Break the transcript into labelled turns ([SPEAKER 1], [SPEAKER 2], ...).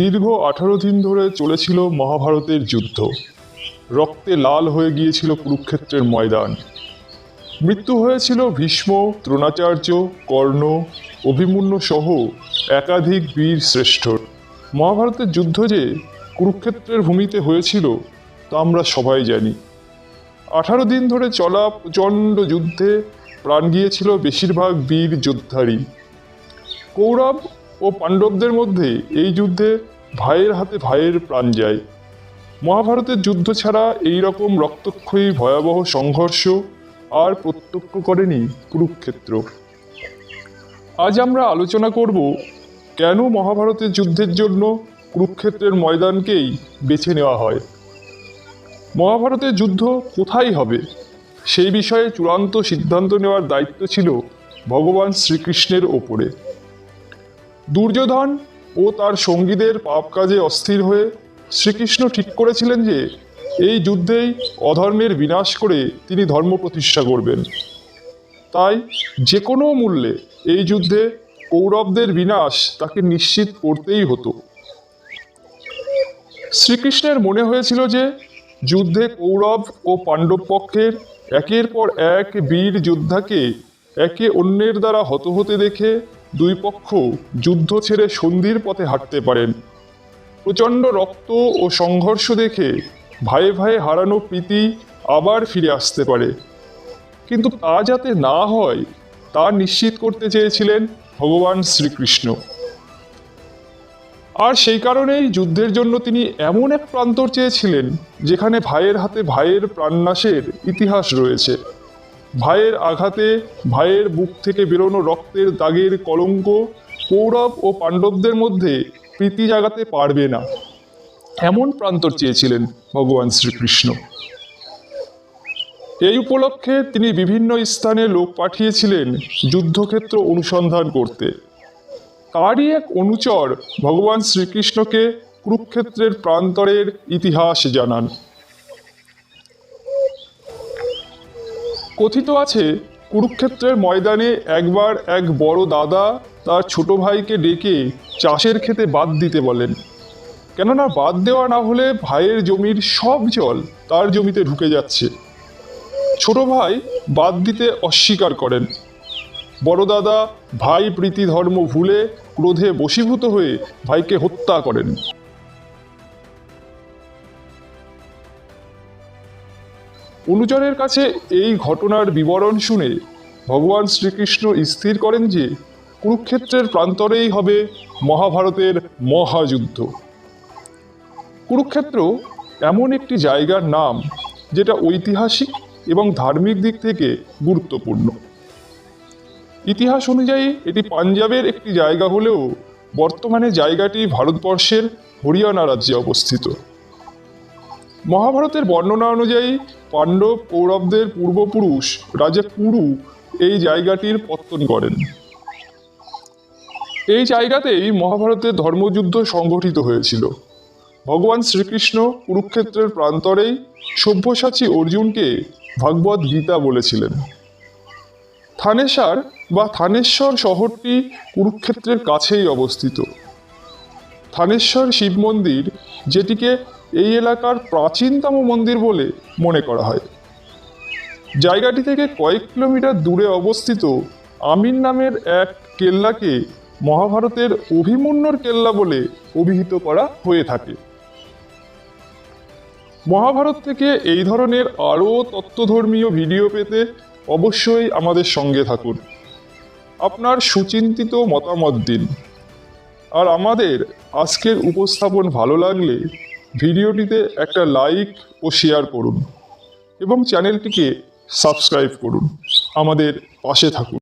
[SPEAKER 1] দীর্ঘ আঠারো দিন ধরে চলেছিল মহাভারতের যুদ্ধ রক্তে লাল হয়ে গিয়েছিল কুরুক্ষেত্রের ময়দান মৃত্যু হয়েছিল ভীষ্ম দ্রোণাচার্য কর্ণ অভিমন্য সহ একাধিক বীর শ্রেষ্ঠ মহাভারতের যুদ্ধ যে কুরুক্ষেত্রের ভূমিতে হয়েছিল তা আমরা সবাই জানি আঠারো দিন ধরে চলা প্রচণ্ড যুদ্ধে প্রাণ গিয়েছিল বেশিরভাগ বীর যোদ্ধারই কৌরব ও পাণ্ডবদের মধ্যে এই যুদ্ধে ভাইয়ের হাতে ভাইয়ের প্রাণ যায় মহাভারতের যুদ্ধ ছাড়া এই রকম রক্তক্ষয়ী ভয়াবহ সংঘর্ষ আর প্রত্যক্ষ করেনি কুরুক্ষেত্র আজ আমরা আলোচনা করব কেন মহাভারতের যুদ্ধের জন্য কুরুক্ষেত্রের ময়দানকেই বেছে নেওয়া হয় মহাভারতের যুদ্ধ কোথায় হবে সেই বিষয়ে চূড়ান্ত সিদ্ধান্ত নেওয়ার দায়িত্ব ছিল ভগবান শ্রীকৃষ্ণের ওপরে দুর্যোধন ও তার সঙ্গীদের পাপ কাজে অস্থির হয়ে শ্রীকৃষ্ণ ঠিক করেছিলেন যে এই যুদ্ধেই অধর্মের বিনাশ করে তিনি ধর্ম প্রতিষ্ঠা করবেন তাই যে কোনো মূল্যে এই যুদ্ধে কৌরবদের বিনাশ তাকে নিশ্চিত করতেই হতো শ্রীকৃষ্ণের মনে হয়েছিল যে যুদ্ধে কৌরব ও পাণ্ডব পক্ষের একের পর এক বীর যোদ্ধাকে একে অন্যের দ্বারা হত হতে দেখে দুই পক্ষ যুদ্ধ ছেড়ে সন্ধির পথে হাঁটতে পারেন প্রচণ্ড রক্ত ও সংঘর্ষ দেখে ভাই ভাই হারানো প্রীতি আবার ফিরে আসতে পারে কিন্তু তা যাতে না হয় তা নিশ্চিত করতে চেয়েছিলেন ভগবান শ্রীকৃষ্ণ আর সেই কারণেই যুদ্ধের জন্য তিনি এমন এক প্রান্তর চেয়েছিলেন যেখানে ভাইয়ের হাতে ভাইয়ের প্রাণনাশের ইতিহাস রয়েছে ভাইয়ের আঘাতে ভাইয়ের বুক থেকে বেরোনো রক্তের দাগের কলঙ্ক কৌরব ও পাণ্ডবদের মধ্যে প্রীতি জাগাতে পারবে না এমন প্রান্তর চেয়েছিলেন ভগবান শ্রীকৃষ্ণ এই উপলক্ষে তিনি বিভিন্ন স্থানে লোক পাঠিয়েছিলেন যুদ্ধক্ষেত্র অনুসন্ধান করতে তারই এক অনুচর ভগবান শ্রীকৃষ্ণকে কুরুক্ষেত্রের প্রান্তরের ইতিহাস জানান কথিত আছে কুরুক্ষেত্রের ময়দানে একবার এক বড় দাদা তার ছোট ভাইকে ডেকে চাষের খেতে বাদ দিতে বলেন কেননা বাদ দেওয়া না হলে ভাইয়ের জমির সব জল তার জমিতে ঢুকে যাচ্ছে ছোট ভাই বাদ দিতে অস্বীকার করেন বড় দাদা ভাই প্রীতি ধর্ম ভুলে ক্রোধে বশীভূত হয়ে ভাইকে হত্যা করেন অনুজনের কাছে এই ঘটনার বিবরণ শুনে ভগবান শ্রীকৃষ্ণ স্থির করেন যে কুরুক্ষেত্রের প্রান্তরেই হবে মহাভারতের মহাযুদ্ধ কুরুক্ষেত্র এমন একটি জায়গার নাম যেটা ঐতিহাসিক এবং ধার্মিক দিক থেকে গুরুত্বপূর্ণ ইতিহাস অনুযায়ী এটি পাঞ্জাবের একটি জায়গা হলেও বর্তমানে জায়গাটি ভারতবর্ষের হরিয়ানা রাজ্যে অবস্থিত মহাভারতের বর্ণনা অনুযায়ী পাণ্ডব কৌরবদের পূর্বপুরুষ রাজা কুরু এই জায়গাটির পত্তন করেন এই জায়গাতেই মহাভারতের ধর্মযুদ্ধ সংঘটিত হয়েছিল ভগবান শ্রীকৃষ্ণ কুরুক্ষেত্রের প্রান্তরেই সভ্যসাচী অর্জুনকে ভাগবত গীতা বলেছিলেন থানেশ্বর বা থানেশ্বর শহরটি কুরুক্ষেত্রের কাছেই অবস্থিত থানেশ্বর শিব মন্দির যেটিকে এই এলাকার প্রাচীনতম মন্দির বলে মনে করা হয় জায়গাটি থেকে কয়েক কিলোমিটার দূরে অবস্থিত আমিন নামের এক কেল্লাকে মহাভারতের অভিমন্যর কেল্লা বলে অভিহিত করা হয়ে থাকে মহাভারত থেকে এই ধরনের আরও তত্ত্বধর্মীয় ভিডিও পেতে অবশ্যই আমাদের সঙ্গে থাকুন আপনার সুচিন্তিত মতামত দিন আর আমাদের আজকের উপস্থাপন ভালো লাগলে ভিডিওটিতে একটা লাইক ও শেয়ার করুন এবং চ্যানেলটিকে সাবস্ক্রাইব করুন আমাদের পাশে থাকুন